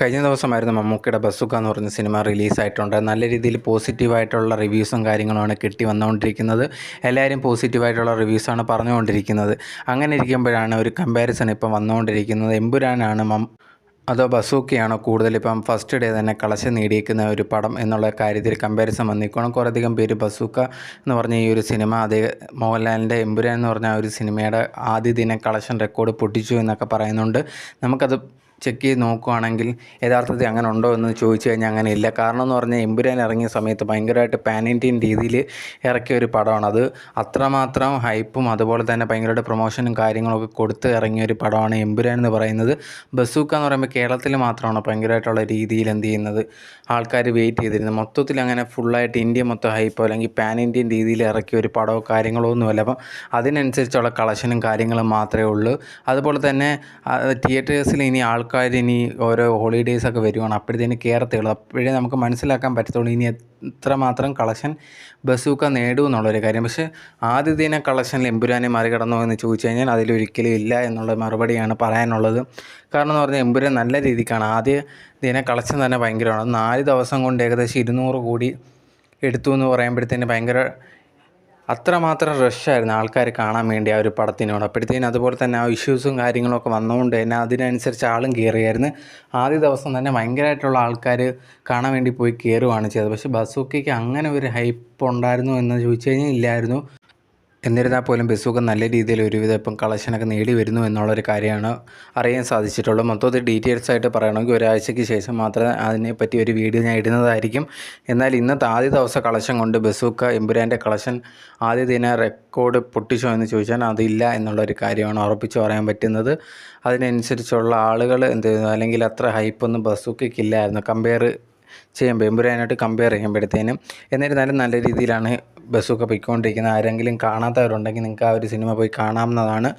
കഴിഞ്ഞ ദിവസമായിരുന്നു മമ്മൂക്കിയുടെ ബസുക്ക എന്ന് പറഞ്ഞ സിനിമ റിലീസായിട്ടുണ്ട്. നല്ല രീതിയിൽ പോസിറ്റീവായിട്ടുള്ള റിവ്യൂസും കാര്യങ്ങളുമാണ് കിട്ടി വന്നുകൊണ്ടിരിക്കുന്നത്. എല്ലാവരും പോസിറ്റീവായിട്ടുള്ള റിവ്യൂസാണ് പറഞ്ഞുകൊണ്ടിരിക്കുന്നത്. അങ്ങനെ ഇരിക്കുമ്പോഴാണ് ഒരു കമ്പാരിസൺ ഇപ്പം വന്നുകൊണ്ടിരിക്കുന്നത്. എമ്പുരാനാണ് മം അതോ ബസൂക്കയാണോ കൂടുതൽ ഇപ്പം ഫസ്റ്റ് ഡേ തന്നെ കളക്ഷൻ നേടിയിരിക്കുന്ന ഒരു പടം എന്നുള്ള കാര്യത്തിൽ കമ്പാരിസൺ വന്നിരിക്കണം കുറേയധികം പേര് ബസൂക്ക എന്ന് പറഞ്ഞ ഈ ഒരു സിനിമ അതേ മോഹൻലാലിന്റെ എമ്പുരാൻ എന്ന് പറഞ്ഞ ഒരു സിനിമയുടെ ആദ്യ ദിന കളക്ഷൻ റെക്കോർഡ് പൊട്ടിച്ചു എന്നൊക്കെ പറയുന്നുണ്ട്. നമുക്കത് ചെക്ക് ചെയ്ത് നോക്കുകയാണെങ്കിൽ യഥാർത്ഥത്തിൽ അങ്ങനെ ഉണ്ടോ എന്ന് ചോദിച്ചു കഴിഞ്ഞാൽ അങ്ങനെ ഇല്ല. കാരണം എന്ന് പറഞ്ഞാൽ എമ്പുരാൻ ഇറങ്ങിയ സമയത്ത് ഭയങ്കരമായിട്ട് പാൻ ഇന്ത്യൻ രീതിയിൽ ഇറക്കിയ ഒരു പടമാണ്. അത് അത്രമാത്രം ഹൈപ്പും അതുപോലെ തന്നെ ഭയങ്കരമായിട്ട് പ്രൊമോഷനും കാര്യങ്ങളൊക്കെ കൊടുത്ത് ഇറങ്ങിയ ഒരു പടമാണ് എമ്പുരാൻ എന്ന് പറയുന്നത്. ബസൂക്ക എന്ന് പറയുമ്പോൾ കേരളത്തിൽ മാത്രമാണ് ഭയങ്കരമായിട്ടുള്ള രീതിയിൽ എന്ത് ചെയ്യുന്നത്? ആൾക്കാർ വെയിറ്റ് ചെയ്തിരുന്നത്. മൊത്തത്തിൽ അങ്ങനെ ഫുള്ളായിട്ട് ഇന്ത്യ മൊത്തം ഹൈപ്പോ അല്ലെങ്കിൽ പാൻ ഇന്ത്യൻ രീതിയിൽ ഇറക്കിയ ഒരു പടമോ കാര്യങ്ങളോ ഒന്നുമല്ല. അപ്പം അതിനനുസരിച്ചുള്ള കളക്ഷനും കാര്യങ്ങളും മാത്രമേ ഉള്ളൂ. അതുപോലെ തന്നെ തിയേറ്റേഴ്സിൽ ഇനി ആൾക്കാർ ഇനി ഓരോ ഹോളിഡേയ്സ് ഒക്കെ വരുവാണ്. അപ്പോഴത്തേന് കയറത്തുള്ളൂ അപ്പോഴേ നമുക്ക് മനസ്സിലാക്കാൻ പറ്റത്തുള്ളൂ ഇനി എത്രമാത്രം കളക്ഷൻ ബസൂക്ക നേടും എന്നുള്ളൊരു കാര്യം. പക്ഷേ ആദ്യ ദിന കളക്ഷനിൽ എമ്പുരാനെ മറികടന്നോ എന്ന് ചോദിച്ചു കഴിഞ്ഞാൽ അതിലൊരിക്കലും ഇല്ല എന്നുള്ള മറുപടിയാണ് പറയാനുള്ളത്. കാരണം എന്ന് പറഞ്ഞാൽ എമ്പുരാൻ നല്ല രീതിക്കാണ്. ആദ്യ ദിന കളക്ഷൻ തന്നെ ഭയങ്കരമാണ്. നാല് ദിവസം കൊണ്ട് ഏകദേശം ഇരുന്നൂറ് കോടി എടുത്തു എന്ന് പറയുമ്പോഴത്തേന് ഭയങ്കര അത്രമാത്രം റഷായിരുന്നു ആൾക്കാർ കാണാൻ വേണ്ടി ആ ഒരു പടത്തിനോട്. അപ്പോഴത്തേനും അതുപോലെ തന്നെ ആ ഇഷ്യൂസും കാര്യങ്ങളൊക്കെ വന്നതുകൊണ്ട് തന്നെ അതിനനുസരിച്ച് ആളും കയറിയായിരുന്നു ആദ്യ ദിവസം തന്നെ ഭയങ്കരമായിട്ടുള്ള ആൾക്കാർ കാണാൻ വേണ്ടി പോയി കയറുകയാണ് ചെയ്തത്. പക്ഷേ ബസൂക്കയ്ക്ക് അങ്ങനെ ഒരു ഹൈപ്പ് ഉണ്ടായിരുന്നു എന്ന് ചോദിച്ചു കഴിഞ്ഞാൽ ഇല്ലായിരുന്നു. എന്നിരുന്നാൽ പോലും ബസൂക്ക നല്ല രീതിയിൽ ഒരുവിധം ഇപ്പം കളക്ഷനൊക്കെ നേടി വരുന്നു എന്നുള്ളൊരു കാര്യമാണ് അറിയാൻ സാധിച്ചിട്ടുള്ളത് മൊത്തത്തിൽ ഡീറ്റെയിൽസ് ആയിട്ട് പറയണമെങ്കിൽ ഒരാഴ്ചയ്ക്ക് ശേഷം മാത്രമേ അതിനെപ്പറ്റി ഒരു വീഡിയോ ഞാൻ ഇടുന്നതായിരിക്കും. എന്നാൽ ഇന്നത്തെ ആദ്യ ദിവസം കളക്ഷൻ കൊണ്ട് ബസൂക്ക എമ്പുരാന്റെ കളക്ഷൻ ആദ്യ ദിന റെക്കോർഡ് പൊട്ടിച്ചോ എന്ന് ചോദിച്ചാൽ അതില്ല എന്നുള്ളൊരു കാര്യമാണ് ഉറപ്പിച്ച് പറയാൻ പറ്റുന്നത്. അതിനനുസരിച്ചുള്ള ആളുകൾ എന്ത് അല്ലെങ്കിൽ അത്ര ഹൈപ്പൊന്നും ബസൂക്കയ്ക്കില്ലായിരുന്നു കമ്പയർ ചെയ്യുമ്പോൾ എമ്പുരാനായിട്ട് കമ്പയർ ചെയ്യുമ്പോഴത്തേനും എന്നിരുന്നാലും നല്ല രീതിയിലാണ് ബസ്സൊക്കെ പോയിക്കൊണ്ടിരിക്കുന്ന ആരെങ്കിലും കാണാത്തവരുണ്ടെങ്കിൽ നിങ്ങൾക്ക് ആ ഒരു സിനിമ പോയി കാണാവുന്നതാണ്.